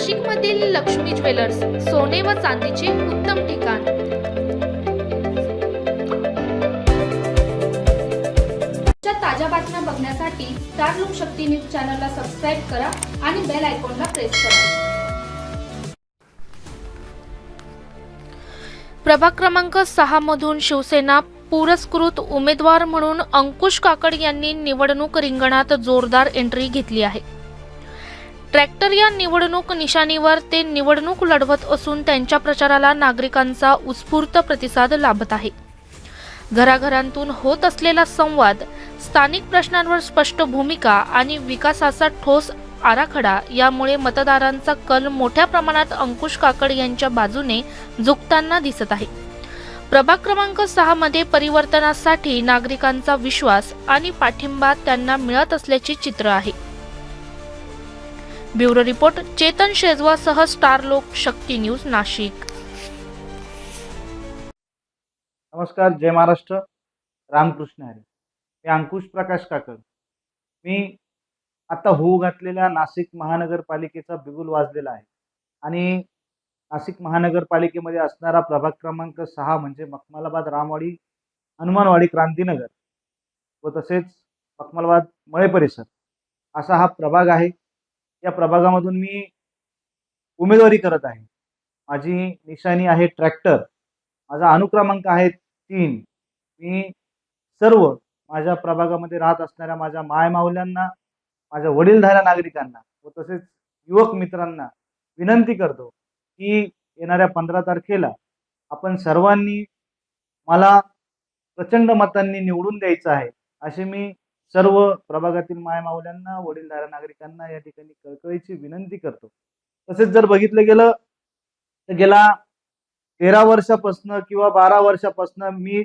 नाशिकमधील लक्ष्मी ज्वेलर्स सोने व चांदीचे उत्तम ठिकाण. ताज्या बातम्या बघण्यासाठी स्टार लोकशक्ती न्यूज चॅनलला सबस्क्राईब करा आणि बेल आयकॉनला प्रेस करा. प्रभाग क्रमांक सहा मधून शिवसेना पुरस्कृत उमेदवार म्हणून अंकुश काकड यांनी निवडणूक रिंगणात जोरदार एंट्री घेतली आहे. तर या निवडणूक निशाणीवर ते निवडणूक लढवत असून त्यांच्या प्रचाराला नागरिकांचा उत्स्फूर्त प्रतिसाद लाभत आहे. घराघरांतून होत असलेला संवाद स्थानिक प्रश्नांवर स्पष्ट भूमिका आणि विकासाचा ठोस आराखडा यामुळे मतदारांचा कल मोठ्या प्रमाणात अंकुश काकड यांच्या बाजूने झुकताना दिसत आहे. प्रभाग क्रमांक सहा मध्ये परिवर्तनासाठी नागरिकांचा विश्वास आणि पाठिंबा त्यांना मिळत असल्याचे चित्र आहे. ब्युरो रिपोर्ट चेतन शेजवासह स्टार लोक शक्ती न्यूज नाशिक. नमस्कार जय महाराष्ट्र. रामकृष्ण हरी. मी अंकुश प्रकाश काकड. मी आता होऊ घातलेल्या नाशिक महानगरपालिकेचा बिगुल वाजलेला आहे. आणि नाशिक महानगरपालिकेमध्ये असणारा प्रभाग क्रमांक सहा म्हणजे मखमालाबाद रामवाडी हनुमानवाडी क्रांतीनगर व तसेच मखमालाबाद मळे परिसर. असा हा प्रभाग आहे. या प्रभागामधून मी उमेदवारी करत आहे. माझी निशाणी आहे ट्रॅक्टर. माझा अनुक्रमांक आहे तीन. मी सर्व माझ्या प्रभागामध्ये राहत असणाऱ्या माझ्या मायमावल्यांना माझ्या वडीलधाऱ्या नागरिकांना व तसेच युवक मित्रांना विनंती करतो की येणाऱ्या पंधरा तारखेला आपण सर्वांनी मला प्रचंड मतांनी निवडून द्यायचं आहे असे मी सर्व प्रभागातील मायमाऊल्यांना वडीलधाऱ्या नागरिकांना या ठिकाणी कळकळीची विनंती करतो. तसेच जर बघितलं गेलं तर गेला तेरा वर्षापासनं किंवा बारा वर्षापासनं मी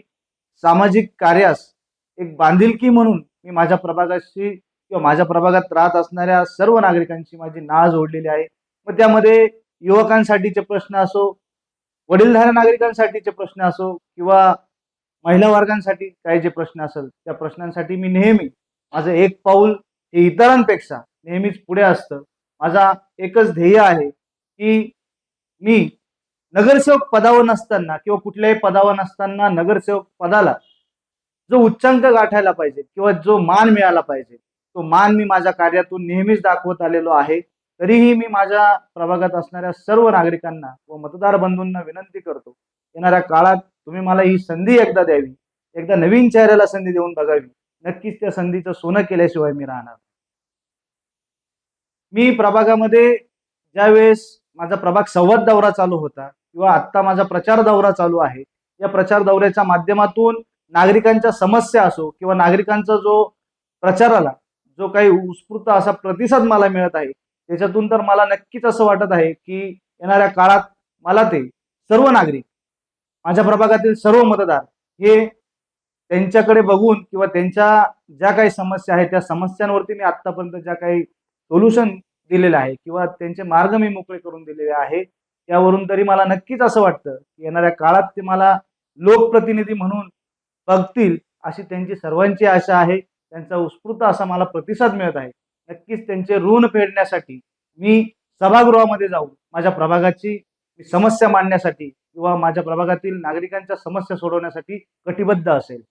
सामाजिक कार्यास एक बांधिलकी म्हणून मी माझ्या प्रभागाशी किंवा माझ्या प्रभागात राहत असणाऱ्या सर्व नागरिकांची माझी नाळ जोडलेली आहे. मग त्यामध्ये युवकांसाठीचे प्रश्न असो वडीलधाऱ्या नागरिकांसाठीचे प्रश्न असो किंवा महिला वर्गांसाठी काही जे प्रश्न असेल त्या प्रश्नांसाठी मी नेहमी माझं एक पाऊल हे इतरांपेक्षा नेहमीच पुढे असतं. माझा एकच ध्येय आहे की मी नगरसेवक पदावर नसताना किंवा कुठल्याही पदावर नसताना नगरसेवक पदाला जो उच्चांक गाठायला पाहिजे किंवा जो मान मिळाला पाहिजे तो मान मी माझ्या कार्यातून नेहमीच दाखवत आलेलो आहे. तरीही मी माझ्या प्रभागात असणाऱ्या सर्व नागरिकांना व मतदार बंधूंना विनंती करतो येणाऱ्या काळात तुम्ही मला ही संधी एकदा द्यावी. एकदा नवीन चेहऱ्याला संधी देऊन बघावी. नक्कीच त्या संधीचं सोनं केल्याशिवाय मी राहणार मी प्रभागामध्ये ज्यावेळेस माझा प्रभाग संवाद दौरा चालू होता किंवा आत्ता माझा प्रचार दौरा चालू आहे या प्रचार दौऱ्याच्या माध्यमातून नागरिकांच्या समस्या असो किंवा नागरिकांचा जो प्रचाराला जो काही उत्स्फूर्त असा प्रतिसाद मला मिळत आहे त्याच्यातून तर मला नक्कीच असं वाटत आहे की येणाऱ्या काळात मला ते सर्व नागरिक माझ्या प्रभागातील सर्व मतदार हे त्यांच्याकडे बघून किंवा त्यांच्या ज्या काही समस्या आहेत त्या समस्यांवरती मी आत्तापर्यंत ज्या काही सोल्युशन दिलेलं आहे किंवा त्यांचे मार्ग मी मोकळे करून दिलेले आहे त्यावरून तरी मला नक्कीच असं वाटतं की येणाऱ्या काळात ते मला लोकप्रतिनिधी म्हणून बघतील अशी त्यांची सर्वांची आशा आहे त्यांचा उत्स्फूर्त असा मला प्रतिसाद मिळत आहे. नक्कीच त्यांचे ऋण फेडण्यासाठी मी सभागृहामध्ये जाऊन माझ्या प्रभागाची समस्या मांडण्यासाठी किंवा माझ्या प्रभागातील नागरिकांच्या समस्या सोडवण्यासाठी कटिबद्ध असेल.